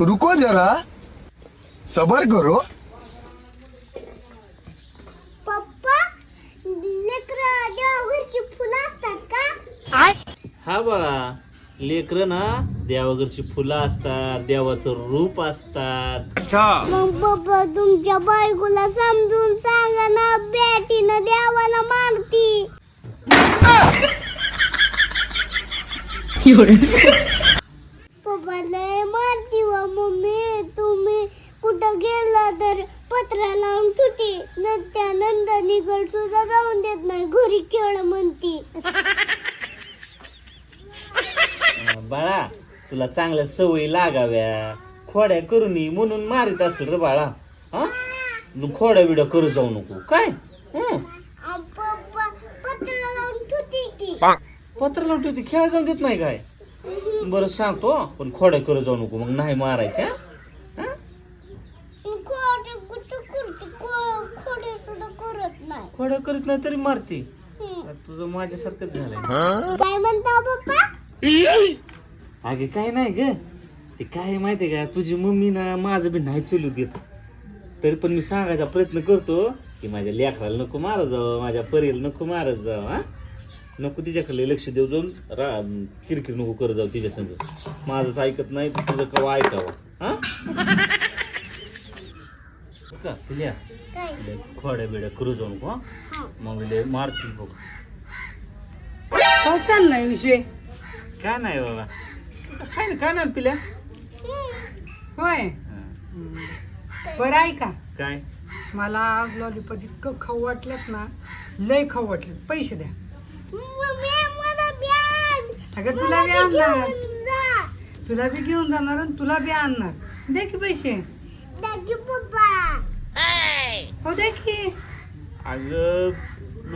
रुको जरा. सबर करो. पप्पा लेकरं देवाघरची फुलं असतात का? हा बाळा लेकर ना देवाघरची फुलं असतात देवाचं रूप असतात. मग पप्पा तुमच्या बायकोला समजून सांगा ना बॅटीनं देवाला मारती. पप्पा ठुटी न त्या नंदनीकड सुद्धा जाऊन देत नाही. घरी खेळ म्हणती. अं, बाळा तुला चांगल्या सवयी लागाव्या. खोड्या करून ये म्हणून मारित असेल रे बाळा. हा? खोड्या बिड्या करू जाऊ नको. काय? हं? आ, पप्पा पत्रा लावून ठुती की. पत्र लावून ठेवते खेळा जाऊन देत नाही काय? बरं सांगतो. पण खोड्या करू जाऊ नको. मग नाही मारायच्या हं? खोडे कुठं करते खो- खोडे सुद्धा करत नाही खोड्या करीत नाही तरी मारते. तुझं माझ्यासारखंच झालंय. काय म्हणता पप्पा? अगे काय नाही ग. ते काय आहे माहितीये का? तुझी मम्मी ना माझं बी नाही चलू देत. तरी पण मी सांगायचा प्रयत्न करतो की माझ्या लेकराला नको मारत जावं माझ्या परीला नको मारत जावं हा? नको तिच्याकडे लक्ष देऊ जाऊन रा किरकिर नको करत जाऊ तिच्या संग. माझंच ऐकत नाही तर तुझं कवा ऐकावं हा? हो का? तिल्या काय? लय खोड्या बिड्या करू जाऊ नको. मग लय मारतील बघ. काय चाललाय विषय? काय नाही बाबा. काय नाही काय नाही पिल्या? होय. हा. बरं आहे का? काय? मला लॉलीपॉप इतकं खाऊ वाटल्यात ना लय खाऊ वाटले पैसे द्या. मम्मी मला ब्याज अगं तुला बी आणणार. तुला बी घेऊन जाणार आणि तुला बी आणणार. दे की पैसे. हो दे की. अगं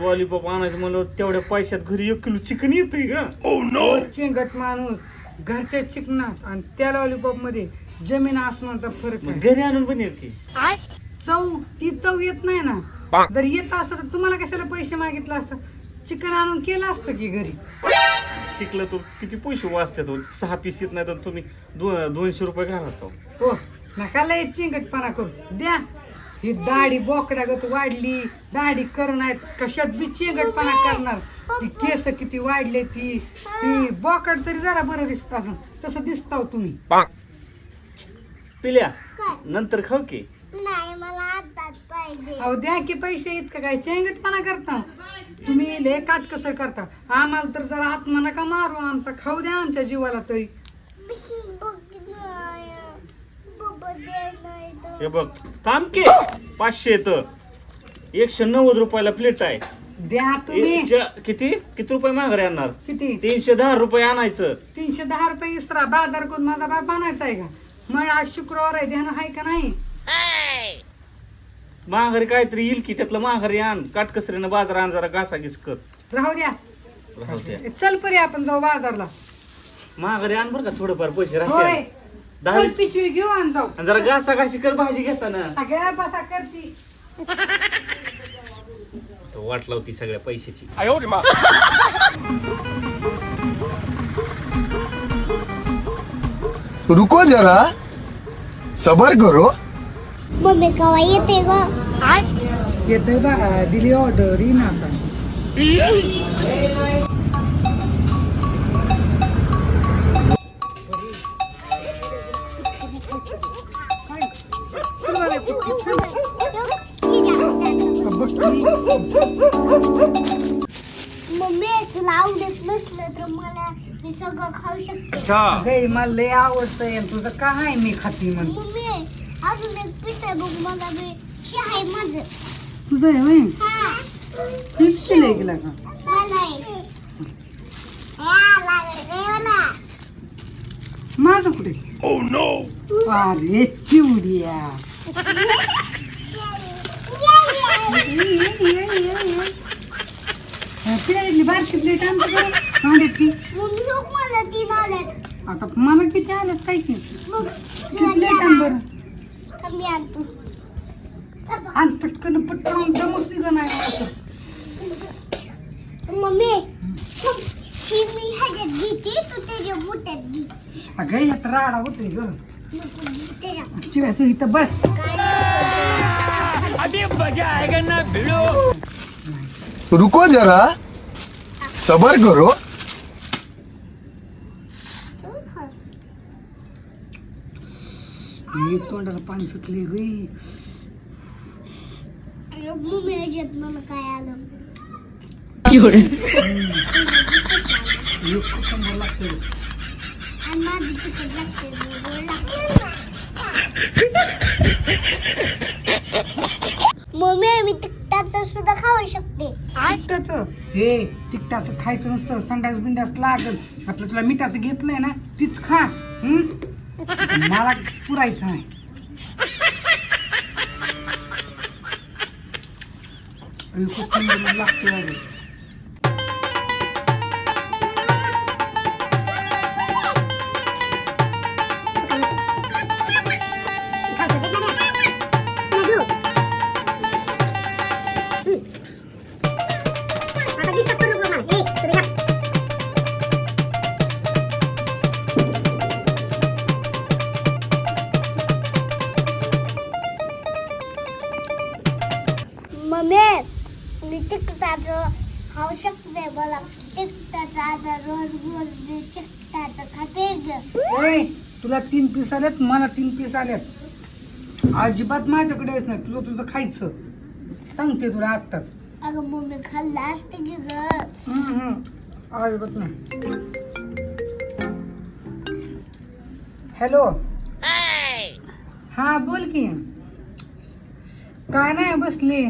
लॉलीपॉप आणायचं म्हणलं तेवढ्या पैशात घरी एक किलो चिकन येतंय का हो, चिंगट माणूस घरच्या चिकनात आणि त्या लॉलीपॉपमध्ये जमीन आसमानचा फरक मग आहे. घरी आणून पण येत. की चव ती चव येत नाही ना. जर येत असतं तर तुम्हाला कशाला पैसे मागितलं असतं? चिकन आणून केलं असतं की घरी? शिकलं तर किती पैसे वाचतात हो. सहा पीस येत नाही तर तुम्ही दो दोनशे रुपये घालत हो. हो नका लय चिंगटपणा करू. द्या. ही दाढी बोकड्यागत वाढली. दाढी करणार. कशात बी चिंगटपणा करणार. ती केस किती वाढले ती. ती बोकड तरी जरा बरं दिसत असं. तसं दिसताव तुम्ही. पिल्या नंतर खाऊ की? नाही मला आताच पाहिजे. अहो द्या की पैसे इतकं काय? चिंगटपणा करता. तुम्ही लय काटकसर करता. आम्हाला तर जरा आत्मा नका मारू. आमचा खाऊ द्या आमच्या जीवाला तरी बघ नाही. पप्पा दे नाही तर. हे बघ थांब की. पाचशे येत. एकशे नव्वद रुपयाला प्लेट आहे. द्या तुम्ही. एकशे- किती? किती रुपये माघारी आणणार? किती? तीनशे दहा रुपये आणायचं. तीनशे दहा रुपये इसरा. बाजार करून माझा बाप आणायचा आहे का? मग आज शुक्रवार आहे ध्यान आहे का नाही? माघारी काहीतरी येईल की त्यातलं माघारी आण. काटकसरीनं बाजार आण जरा घासाघीस कर. राहू द्या. राहू द्या. चल परी आपण जाऊ बाजारला. माघारी आण बरं का थोडंफार पैसे होय. राहते दहा पिशवी घेऊ आणि जाऊ. आणि जरा घासा घाशी कर भाजी घेताना. सगळ्या बसा करती. तो वाट लावती सगळ्या पैशाची. रुको जरा. सबर करो. मम्मी कवा येते ग? येतोय बघा दिली ऑर्डर येईन आता. मम्मी तुला आवडत नसलं तर मला मी सगळं खाऊ शकते. गई मला लय आवडतंय आणि तुझं काय आहे मी खाती म्हणून? मम्मी अजून एक पित आहे बघ मला बी. हे आहे माझं. तुझं आहे होय? हा. फिक्स केलंय गेला का? मला आहे. या, लागलं रे मला. माझं कुठे? अरे चिवडिया. प्लेटली बारकी प्लेट आमच्या लोक मला तीन आल्यात आता मला किती आल्यात काय की? बघ किती प्लेट आण बरं. मी आणतो आणि पटकन पटकन जमच दिलं नाही असं मम्मी. ही मी ह्याच्यात घेते तू त्याच्या मोठ्यात घे. अगं यात राडा होतोय ग. तू इथं बस. रुको जरा. सबर करो. मी तोंडाला पाणी सुटले गे. मम्मी याच्यात मला काय आलं लागतं आणि माझी तिकट लागते गोड लागते. मम्मी मी तिकटाचं सुद्धा खाऊ शकते. तिकटाचं हे तिकटाचं खायचं नसतं संडास बिंडास लागल. आपलं तुला मिठाचं घेतलंय ना तीच खा. मला पुरायचं नाही. अरे, खूप रोज रोज खाते तुला तीन पीस आलेत मला तीन पीस आलेत. अजिबात माझ्याकडे येत नाही तुझं तुझं खायचं. सांगते तुला आत्ताच. अगं मम्मी खाल्लं असते की ग? हम्म, हम्म. अजिबात नाही. हॅलो. हा बोल की. काय नाही बसली.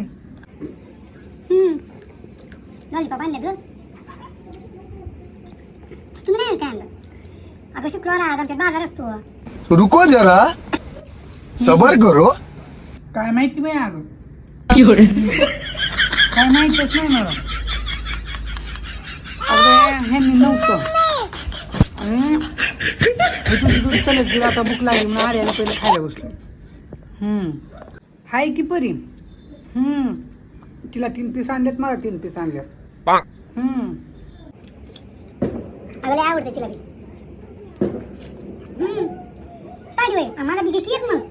लॉलीपॉप आणले ग? तुम्ही नाही काय आणलं अगं शुक्रवार आज आमच्यात बाजार असतो. रुको जरा. सबर करो. काय माहिती बाई अगं? काय माहितच नाही मला. अगं ह्यांनी नव्हतं. आणि इथून तिथून चलत गेलं आता भूक लागली म्हणून आर्याला पहिले खायला बसलो. हम्म. हाय की परी? हम्म. तिला तीन पीस आणलेत मला तीन पीस आणल्यात हम्म. अगं लय आवडते तिला बी. हम्म. साडी वय आम्हाला बी घेतली एक मग.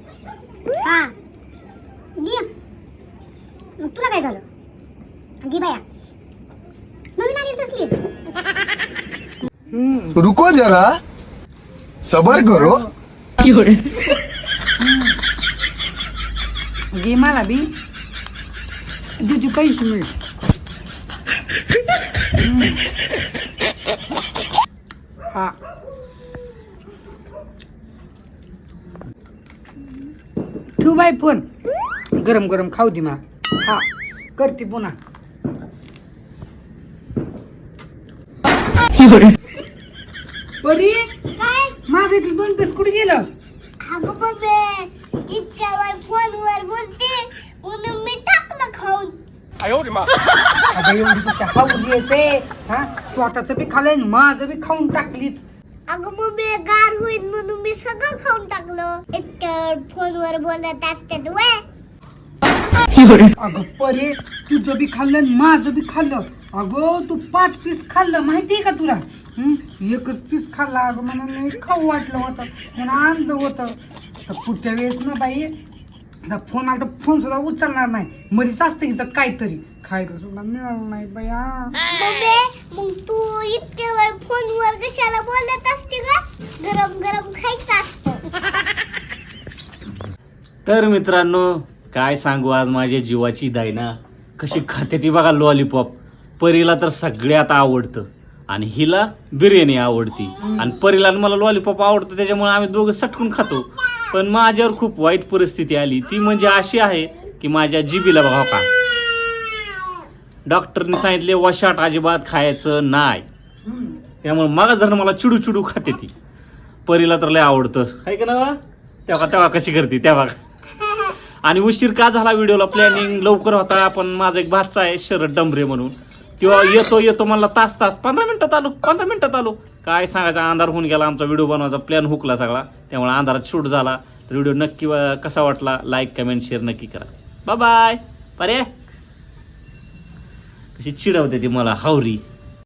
हा. घे. मग तुला काय झालं? घे बाया. नवीन आली तसली. हम्म. रुको जरा. सबर करो. घे मला बी. तुझे पैसे मिळ. हा. ठेव बाई फोन. गरम गरम खाऊ दे मला. हा करते पुन्हा. परी माझं इथलं दोन पेस कुठे गेलं? अगं मम्मी इतक्या वेळ फोनवर बोलते. म्हणून अगं एवढी कशा खाऊन हा? स्वतःच बी खाल्लंय आणि माझं बी खाऊन टाकलीच अगं मम्मी गार होईल म्हणून मी सगळं खाऊन टाकलं. इतक्या फोनवर बोलत असतात वय. अगं परे तुझं बी खाल्लं आणि माझं बी खाल्लं. अगं तू पाच पीस खाल्लं माहितीये का तुला? हं? एकच पीस खाल्ला अगं मला नाही खाऊ वाटलं होतं म्हणून आणलं होतं. तर पुढच्या वेळेस ना बाई आता फोन आला तर फोन सुद्धा उचलणार नाही. मध्येच असतं की त्यात काहीतरी. खायचं सुद्धा मिळालं नाही. मम्मी मग तू इतक्या वेळ फोनवर कशाला बोलत असते का गरम गरम खायचं असतं. तर मित्रांनो काय सांगू आज माझ्या जीवाची दायना? कशी खाते ती बघा लॉलीपॉप परीला तर सगळ्यात आवडतं. आणि हिला बिर्याणी आवडती. आणि परीला आणि मला लॉलीपॉप आवडतं त्याच्यामुळे आम्ही दोघं सटकून खातो. पण माझ्यावर खूप वाईट परिस्थिती आली. ती म्हणजे अशी आहे की माझ्या जिबीला बघा का? डॉक्टरने सांगितले वशाट अजिबात खायचं नाही. त्यामुळे मागा जर मला चिडू चिडू खाते ती. परीला तर लय आवडतं. काय का ना तेव्हा तेव्हा कशी करते? तेव्हा आणि उशीर का झाला व्हिडिओला? प्लॅनिंग लवकर होता. आपण माझा एक भातचा आहे शरद डंबरे म्हणून. किंवा येतो येतो म्हणला तास तास पंधरा मिनिटात आलो पंधरा मिनिटात आलो. काय सांगायचं अंधार होऊन गेला आमचा व्हिडिओ बनवायचा प्लॅन हुकला सगळा. त्यामुळे अंधारात शूट झाला. तर व्हिडिओ नक्की कसा वाटला? लाईक कमेंट शेअर नक्की करा. बाय बाय पर्या कशी चिडवते ती मला हावरी.